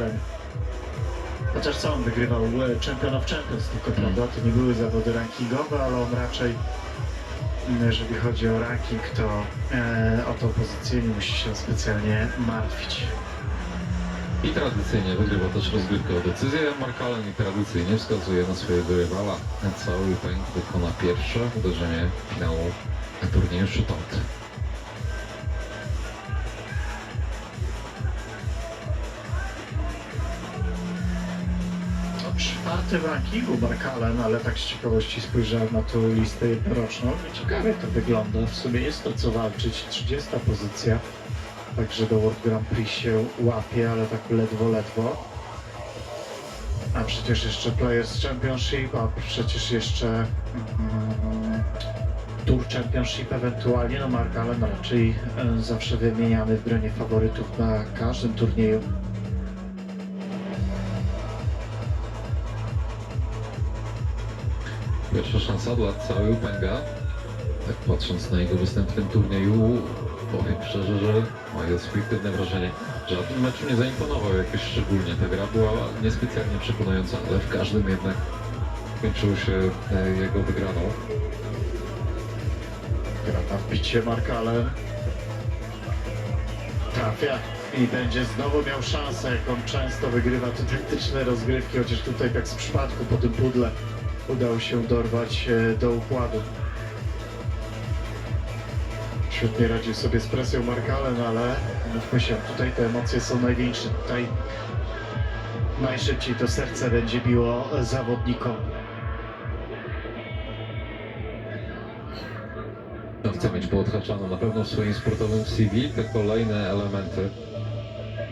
Allen. Chociaż co on wygrywał? Champion of Champions tylko, prawda? To nie były zawody rankingowe, ale on raczej, mm, jeżeli chodzi o ranking, to e, o tą pozycję nie musi się specjalnie martwić. I tradycyjnie wygrywa też rozgrywkę o decyzję. Mark Allen i tradycyjnie wskazuje na swojego rywala. Cały pęk wykona pierwsze uderzenie finału turnieju shootout. Czwarty w rankingu Mark Allen, ale tak z ciekawości spojrzałem na tą listę jednoroczną i ciekawie to wygląda. W sumie jest to co walczyć. 30 pozycja. Także do World Grand Prix się łapie, ale tak ledwo, ledwo. A przecież jeszcze Players Championship, a przecież jeszcze mm, Tour Championship ewentualnie. No Mark Allen raczej e, zawsze wymieniany w gronie faworytów na każdym turnieju. Pierwsza szansa dla całego pęga. Tak patrząc na jego występ w tym turnieju, powiem szczerze, że moje subiektywne wrażenie, żaden mecz nie zaimponował jakoś szczególnie. Ta gra była niespecjalnie przekonująca, ale w każdym jednak kończyło się e, jego wygraną. Gra na wbicie Mark Allen. Trafia i będzie znowu miał szansę, jak on często wygrywa te taktyczne rozgrywki, chociaż tutaj tak z przypadku po tym pudle udało się dorwać e, do układu. Świetnie radzi sobie z presją Mark Allen, ale mówmy się, tutaj te emocje są największe. Tutaj najszybciej to serce będzie biło zawodnikom. No, Chce mieć poodhaczane na pewno w swoim sportowym CV te kolejne elementy.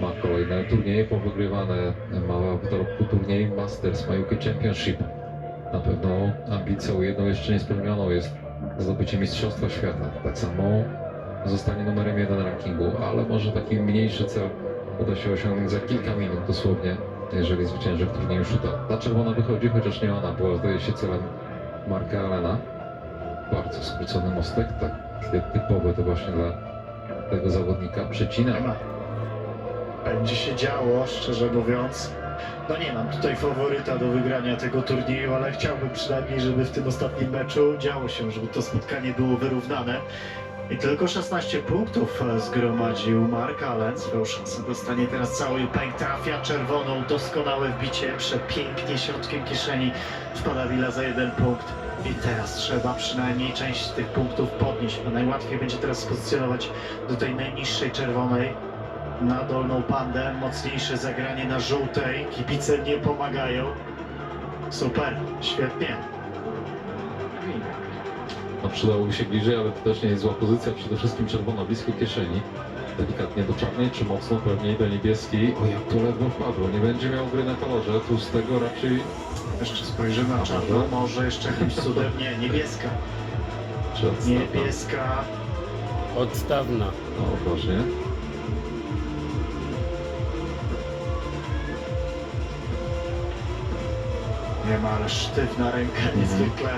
Ma kolejne turnieje powygrywane, ma w dorobku turniej Masters, ma UK Championship. Na pewno ambicją jedną jeszcze niespełnioną jest zdobycie Mistrzostwa Świata. Tak samo zostanie numerem jeden rankingu, ale może taki mniejszy cel uda się osiągnąć za kilka minut dosłownie, jeżeli zwycięży w turnieju shootout. Ta czerwona wychodzi, chociaż nie ona była zdaje się celem Marka Allena bardzo skrócony mostek, tak typowy to właśnie dla tego zawodnika. Przecina. Będzie się działo, szczerze mówiąc. No nie mam tutaj faworyta do wygrania tego turnieju, ale chciałbym przynajmniej, żeby w tym ostatnim meczu działo się, żeby to spotkanie było wyrównane. I tylko 16 punktów e, zgromadził Mark Allen. Swoją szansę dostanie teraz cały pęk. Trafia czerwoną, doskonałe wbicie, przepięknie środkiem kieszeni. Wpada Willa za jeden punkt. I teraz trzeba przynajmniej część tych punktów podnieść, bo najłatwiej będzie teraz spozycjonować do tej najniższej czerwonej na dolną pandę, mocniejsze zagranie na żółtej, kibice nie pomagają. Super, świetnie. No przydałoby się bliżej, ale to też nie jest zła pozycja. Przede wszystkim czerwona blisko kieszeni. Delikatnie do czarnej, czy mocno pewniej do niebieskiej. O jak to ledwo wpadło. Nie będzie miał gry na kolorze. Tu z tego raczej Jeszcze spojrzymy na czarną, może? może jeszcze jakimś cudem, nie, niebieska. czy odstawna. Niebieska, Odstawna. No właśnie. Nie ma, ale sztywna ręka Mhm. niezwykle.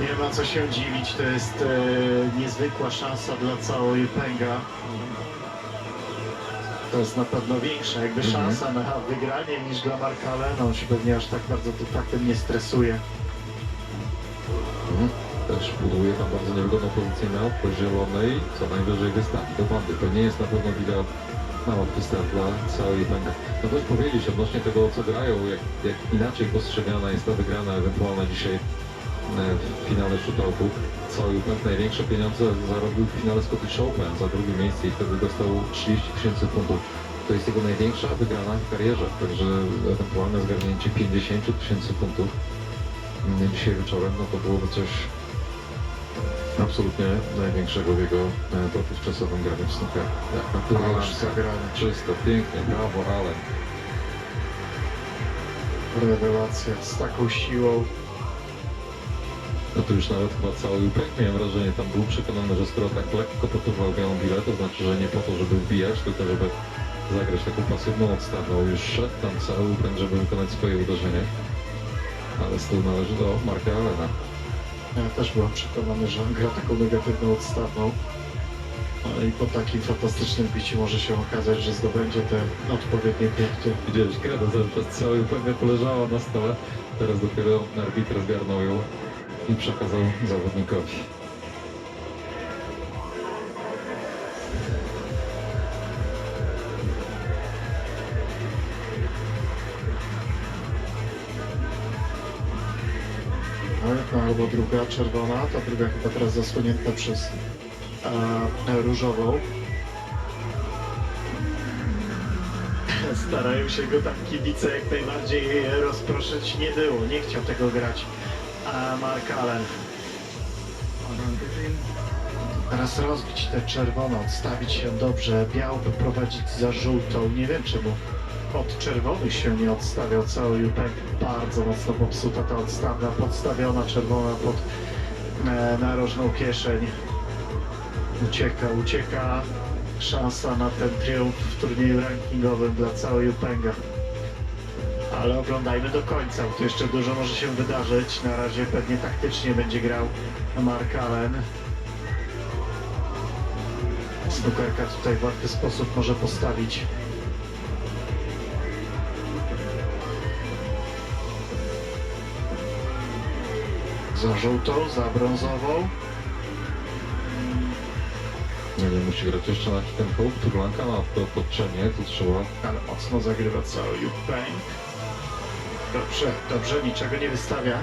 Nie ma co się dziwić, to jest e, niezwykła szansa dla całej pęga. To jest na pewno większa jakby Mhm. szansa na wygranie niż dla Marka Allena. On się pewnie aż tak bardzo tym faktem nie stresuje. Mhm. Też buduje tam bardzo niewygodną pozycję na po zielonej, co najwyżej wystawi do bandy. To nie jest na pewno widać start dla całej pęka. No też powiedzieć odnośnie tego, co grają, jak, jak inaczej postrzegana jest ta wygrana ewentualna dzisiaj e, w finale shootoutu. Cały pęk największe pieniądze zarobił w finale Scottish Open za drugie miejsce i wtedy dostał 30 tysięcy funtów. To jest jego największa wygrana w karierze, także ewentualne zgarnięcie 50 tysięcy funtów mm, dzisiaj wieczorem, no to byłoby coś absolutnie największego w jego e, dotychczasowym graniu w snooker. Jak czysto, pięknie, brawo, Allen. Rewelacja z taką siłą. No to już nawet chyba cały pęk miałem wrażenie, tam był przekonany, że skoro tak lekko poturwał białą bilę, to znaczy, że nie po to, żeby wbijać, tylko żeby zagrać taką pasywną odstawną. Już szedł tam cały pęk, żeby wykonać swoje uderzenie. Ale z tyłu należy do Marka Allena. Ja też byłem przekonany, że on gra taką negatywną odstawną. Ale i po takim fantastycznym biciu może się okazać, że zdobędzie te odpowiednie punkty. Widziałeś, kredę przez cały pewnie poleżała na stole. Teraz dopiero arbitr zgarnął ją i przekazał zawodnikowi. Jedna albo druga czerwona, ta druga chyba teraz zasłonięta przez e, różową. Starają się go tam kibice jak najbardziej rozproszyć. Nie było, nie chciał tego grać. A Mark Allen. Teraz rozbić tę czerwoną, odstawić się dobrze, białą wyprowadzić za żółtą. Nie wiem czemu od czerwonych się nie odstawiał cały Jupek. Bardzo mocno popsuta ta odstawna, podstawiona czerwona pod e, narożną kieszeń. Ucieka, ucieka. Szansa na ten triumf w turnieju rankingowym dla całej Jupenga. Ale oglądajmy do końca, bo tu jeszcze dużo może się wydarzyć. Na razie pewnie taktycznie będzie grał Mark Allen. Snookerka tutaj w łatwy sposób może postawić. Za żółtą, za brązową. Nie musi grać jeszcze na ten hołd, turlanka na to podczenie, tu trzeba Ale mocno zagrywa cały Yupeng. Dobrze, dobrze, niczego nie wystawia.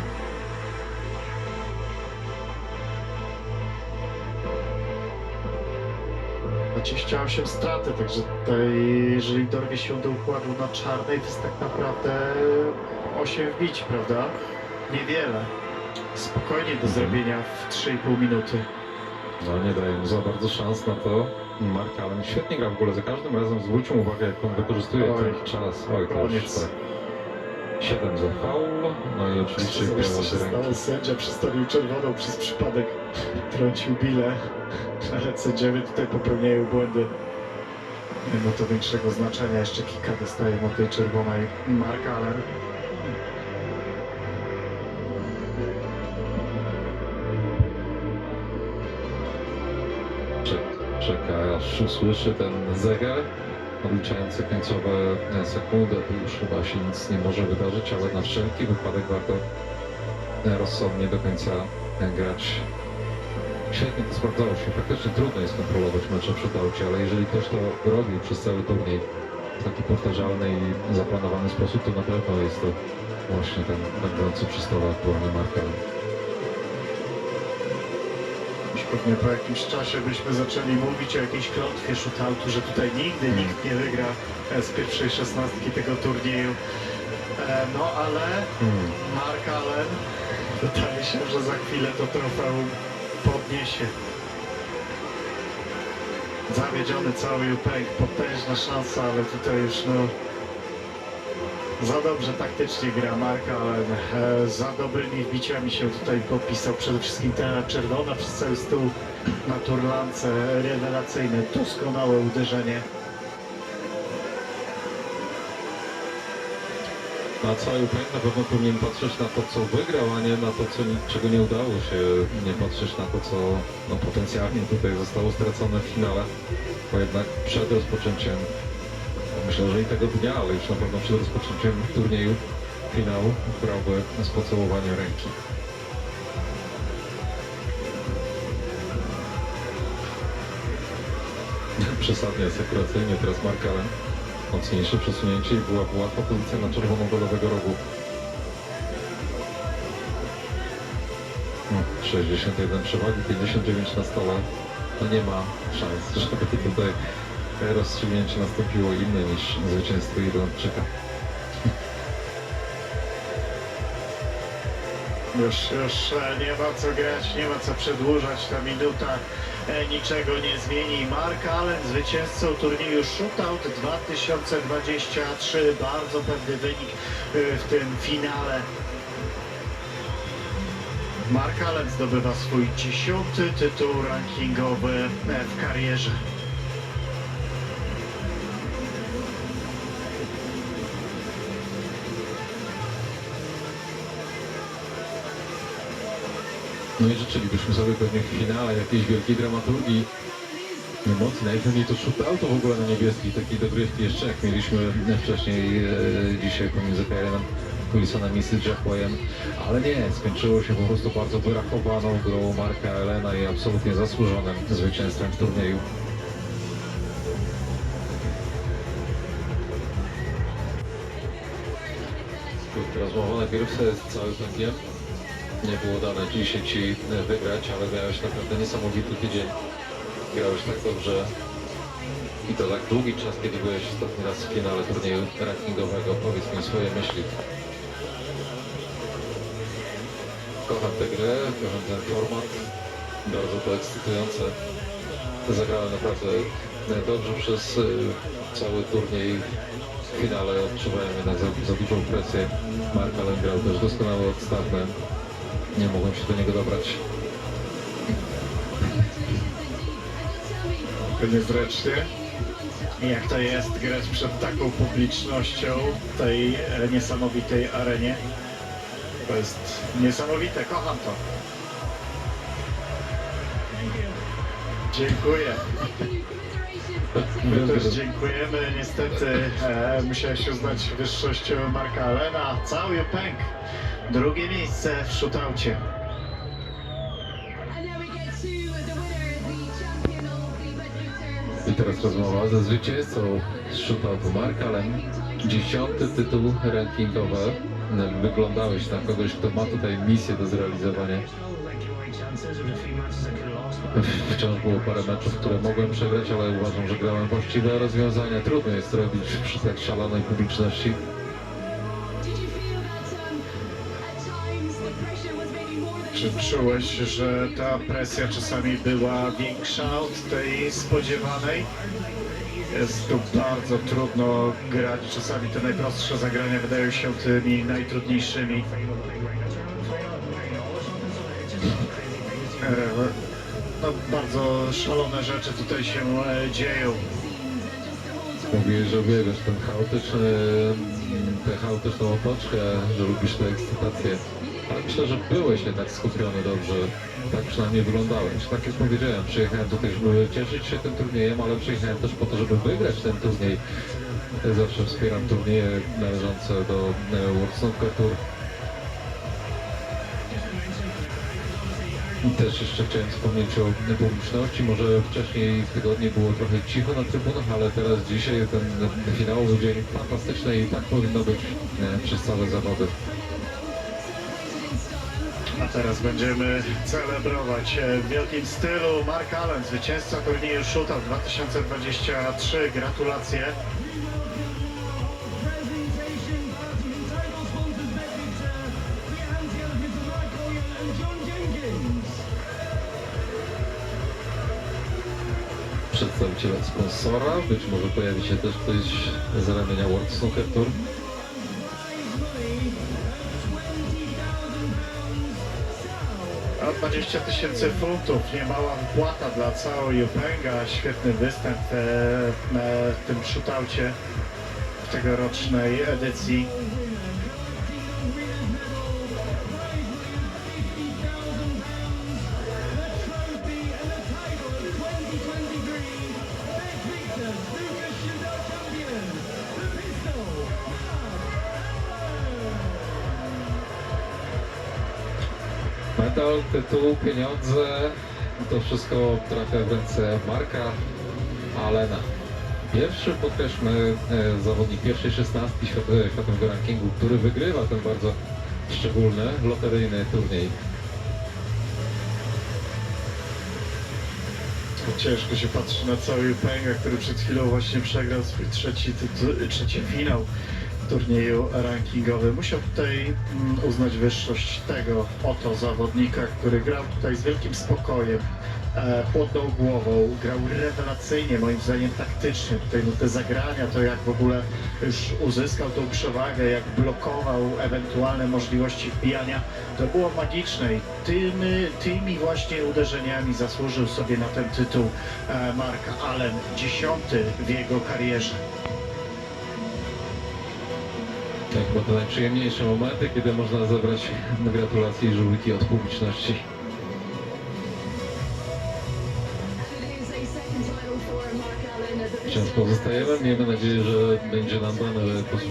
Dwadzieścia osiem straty, także tutaj, jeżeli dorwie się do układu na czarnej, to jest tak naprawdę 8 wbić, prawda? Niewiele. Spokojnie do zrobienia w 3,5 minuty. No nie daje mu za bardzo szans na to. Mark Allen świetnie gra w ogóle, za każdym razem zwrócił uwagę jak on wykorzystuje Oj, ten czas. Oj, to już koniec. tak. 7 za faul, no i oczywiście Zobacz, biała co się ręki. stało. Sędzia przestawił czerwoną przez przypadek. Trącił bilę. Ale sędziowie tutaj popełniają błędy. Nie ma to większego znaczenia. Jeszcze kilka dostaje od tej czerwonej Mark Allen. Aż usłyszy ten zegar odliczający końcowe e, sekundy. Tu już chyba się nic nie może wydarzyć, ale na wszelki wypadek warto e, rozsądnie do końca e, grać. Świetnie to sprawdzało się. Faktycznie trudno jest kontrolować mecze przy aucie, ale jeżeli ktoś to robi przez cały turniej w taki powtarzalny i zaplanowany sposób, to na pewno jest to właśnie ten będący przy stole aktualnie Marka. Pewnie po jakimś czasie byśmy zaczęli mówić o jakiejś klątwie shootoutu, że tutaj nigdy Hmm. nikt nie wygra e, z pierwszej szesnastki tego turnieju. E, No ale Hmm. Mark Allen wydaje się, że za chwilę to trofeum podniesie. Zawiedziony cały Jupeng, potężna szansa, ale tutaj już no za dobrze taktycznie gra Mark Allen. E, za dobrymi wbiciami się tutaj popisał. Przede wszystkim ta czerwona przez cały stół na turlance. Rewelacyjne, doskonałe uderzenie. Na cały pęk na pewno powinien patrzeć na to, co wygrał, a nie na to, co, czego nie udało się. Nie patrzeć na to, co no, potencjalnie tutaj zostało stracone w finale. Bo jednak przed rozpoczęciem, myślę, że i tego dnia, ale już na pewno przed rozpoczęciem turnieju finału brałby z pocałowania ręki. Przesadnie asekuracyjnie teraz Mark Allen. Mocniejsze przesunięcie i byłaby łatwa pozycja na czerwoną do lewego rogu. No, 61 przewagi, 59 na stole. To nie ma szans, żeby tutaj rozstrzygnięcie nastąpiło inne niż zwycięstwo Irlandczyka. Już, już e, nie ma co grać, nie ma co przedłużać. Ta minuta e, niczego nie zmieni. Mark Allen, zwycięzcą turnieju Shootout 2023. Bardzo pewny wynik e, w tym finale. Mark Allen zdobywa swój dziesiąty tytuł rankingowy w karierze. No i życzylibyśmy sobie pewnie w finale jakiejś wielkiej dramaturgii emocji. Najpewniej to shootout w ogóle na niebieski, takiej dogrywki jeszcze jak mieliśmy wcześniej e, dzisiaj pomiędzy Kylenem Wilsonem i Sid Jackwayem, ale nie, skończyło się po prostu bardzo wyrachowaną grą Marka Elena i absolutnie zasłużonym zwycięstwem w turnieju. Rozmowa najpierw z całym pękiem. Nie było dane dzisiaj Ci wygrać, ale miałeś naprawdę niesamowity tydzień. Grałeś tak dobrze i to tak długi czas, kiedy byłeś ostatni raz w finale turnieju rankingowego. Powiedz mi swoje myśli. Kocham tę grę, kocham ten format. Bardzo to ekscytujące. Zagrałem naprawdę dobrze przez y, cały turniej. W finale odczuwałem jednak za, za dużą presję. Mark Allen grał też doskonale odstawne. Nie mogłem się do niego dobrać. Niezręcznie. Jak to jest grać przed taką publicznością w tej e, niesamowitej arenie? To jest niesamowite, kocham to. Dziękuję. My też dziękujemy. Niestety e, musiałeś uznać wyższość Marka Alena. Cały pęk. Drugie miejsce w Bedminster I teraz rozmowa ze zwycięzcą z shootoutu Mark Allen. Dziesiąty tytuł rankingowy. Wyglądałeś na kogoś, kto ma tutaj misję do zrealizowania. Wciąż było parę meczów, które mogłem przegrać, ale uważam, że grałem właściwe rozwiązania. Trudno jest robić przy tak szalonej publiczności. Czy czułeś, że ta presja czasami była większa od tej spodziewanej? Jest tu bardzo trudno grać. Czasami te najprostsze zagrania wydają się tymi najtrudniejszymi. No, bardzo szalone rzeczy tutaj się e, dzieją. Mówiłeś, że uwielbiasz ten chaotyczny, tę chaotyczną otoczkę, że lubisz tę ekscytację. Ale myślę, że byłeś jednak skupiony dobrze. Tak przynajmniej wyglądałeś. Tak jak powiedziałem, przyjechałem tutaj, żeby cieszyć się tym turniejem, ale przyjechałem też po to, żeby wygrać ten turniej. Zawsze wspieram turnieje należące do e, World Tour. Też jeszcze chciałem wspomnieć o publiczności. Może wcześniej w tygodniu było trochę cicho na trybunach, ale teraz dzisiaj ten finałowy dzień fantastyczny i tak powinno być e, przez całe zawody. A teraz będziemy celebrować e, w wielkim stylu Mark Allen, zwycięzca turnieju Shootout 2023. Gratulacje. Przedstawiciele sponsora, być może pojawi się też ktoś z ramienia World Snooker Tour. A 20 tysięcy funtów, niemała wypłata dla całej Jupenga. Świetny występ e, e, w tym shootoucie w tegorocznej edycji. Tytuł, pieniądze, to wszystko trafia w ręce Marka Alena. Pierwszy, podkreślmy, e, zawodnik pierwszej szesnastki świat- światowego rankingu, który wygrywa ten bardzo szczególny, loteryjny turniej. Ciężko się patrzy na cały Jupenga, który przed chwilą właśnie przegrał swój trzeci, trzeci finał turnieju rankingowym. Musiał tutaj mm, uznać wyższość tego oto zawodnika, który grał tutaj z wielkim spokojem, e, chłodną głową, grał rewelacyjnie, moim zdaniem taktycznie. Tutaj no, te zagrania, to jak w ogóle już uzyskał tą przewagę, jak blokował ewentualne możliwości wbijania, to było magiczne i tymi, tymi właśnie uderzeniami zasłużył sobie na ten tytuł e, Mark Allen, dziesiąty w jego karierze. Tak, bo to najprzyjemniejsze momenty, kiedy można zebrać gratulacje i żółwiki od publiczności. Wciąż pozostajemy. Miejmy nadzieję, że będzie nam dane posłuchać.